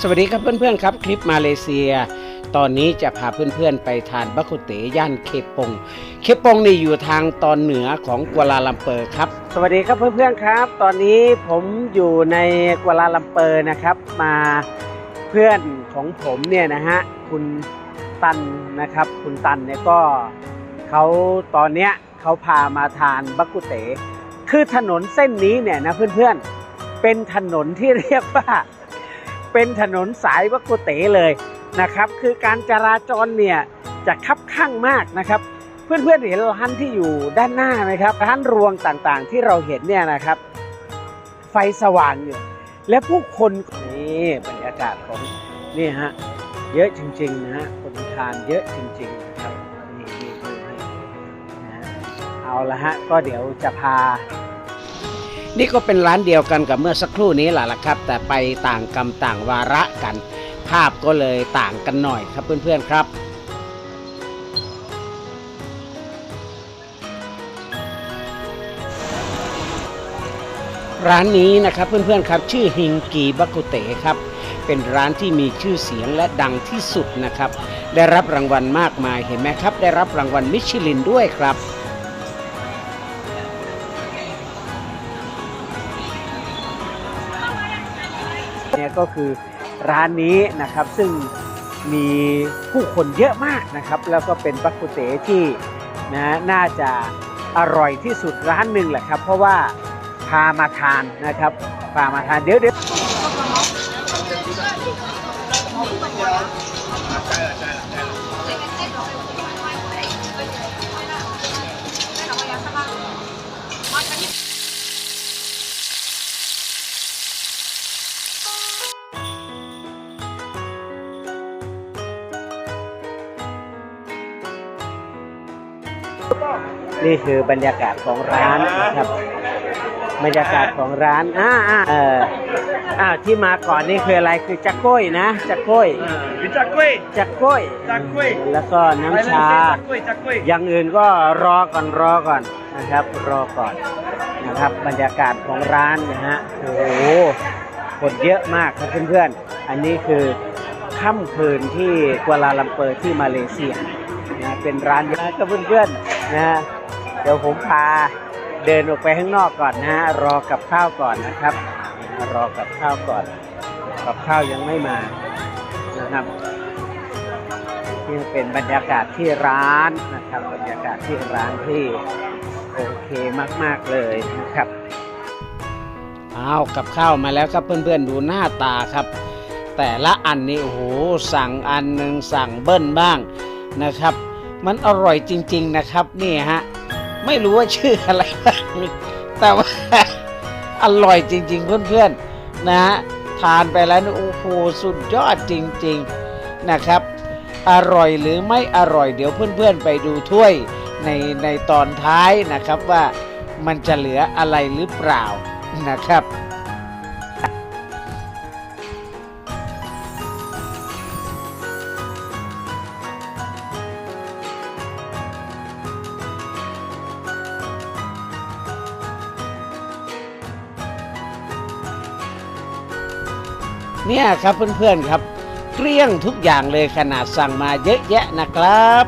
สวัสดีครับเพื่อนๆครับคลิปมาเลเซีย ตอนนี้จะพาเพื่อนๆไปทานบักกุเตย่านเคปง เคปงนี่อยู่ทางตอนเหนือของกัวลาลัมเปอร์ครับ สวัสดีครับเพื่อนๆครับ ตอนนี้ผมอยู่ในกัวลาลัมเปอร์นะครับ มาเพื่อนของผมเนี่ยนะฮะคุณตันนะครับ คุณตันเนี่ยก็เขาตอนเนี้ยเขาพามาทานบักกุเตคือถนนเส้นนี้เนี่ยนะเพื่อนๆเป็นถนนที่เรียกว่า เป็นถนนสายวักกุเตเลยนะครับ คือการจราจรเนี่ยจะคับข้างมากนะครับ เพื่อนๆเห็นร้านที่อยู่ด้านหน้าไหมครับร้านรวงต่างๆที่เราเห็นเนี่ยนะครับ ไฟสว่างอยู่ และผู้คนนี่บรรยากาศของนี่ฮะเยอะจริงๆนะฮะคนทานเยอะจริงๆนะครับนี่นี่นี่นะเอาละฮะก็เดี๋ยวจะพา นี่ก็เป็นร้านเดียวกันกับเมื่อสักครู่นี้แหละละครับ แต่ไปต่างกรรมต่างวาระกัน ภาพก็เลยต่างกันหน่อยครับเพื่อนๆครับร้านนี้นะครับเพื่อนๆครับชื่อฮิงกีบักุเตครับเป็นร้านที่มีชื่อเสียงและดังที่สุดนะครับ ได้รับรางวัลมากมายเห็นไหมครับ ได้รับรางวัลมิชลินด้วยครับ เนี่ยก็คือร้านนี้นะครับซึ่งมีผู้คนเยอะมากนะครับ แล้วก็เป็นบักกุเตที่นะน่าจะอร่อยที่สุดร้านหนึ่งแหละครับ เพราะว่าพามาทานนะครับพามาทานเดี๋ยวเดี๋ยว นี่คือบรรยากาศของร้านนะครับ บรรยากาศของร้านอ่าอ่าเอออ้าวที่มาก่อนนี่คืออะไรคือจักโก้ยนะจักโก้ยจักกุ้ยจักโก้ยจักกุ้ยแล้วก็น้ำชาจักกุ้ยจักกุ้ยอย่างอื่นก็รอก่อนรอก่อนนะครับ รอก่อนนะครับ บรรยากาศของร้านนะฮะโอ้โหคนเยอะมากครับเพื่อนๆ อันนี้คือค่ำคืนที่กัวลาลัมเปอร์ที่มาเลเซียนะเป็นร้านนะครับเพื่อนๆ นะฮะเดี๋ยวผมพาเดินออกไปข้างนอกก่อนนะฮะรอกับข้าวก่อนนะครับรอกับข้าวก่อน กับข้าวยังไม่มานะครับนี่เป็นบรรยากาศที่ร้านนะครับ บรรยากาศที่ร้านที่โอเคมาก ๆ เลยนะครับเอากับข้าวมาแล้วครับเพื่อนๆดูหน้าตาครับ แต่ละอันนี้โอ้โหสั่งอันหนึ่งสั่งเบิ้ลบ้างนะครับ มันอร่อยจริง ๆนะครับนี่ฮะไม่รู้ว่าชื่ออะไรแต่ว่าอร่อยจริง ๆ เพื่อนๆนะฮะทานไปแล้วนี่โอ้โหสุดยอดจริง ๆนะครับ อร่อยหรือไม่อร่อยเดี๋ยวเพื่อนๆ ไปดูถ้วยในในตอนท้ายนะครับว่ามันจะเหลืออะไรหรือเปล่านะครับ เนี่ยครับเพื่อนๆครับ เกลี้ยงทุกอย่างเลยขนาดสั่งมาเยอะแยะนะครับ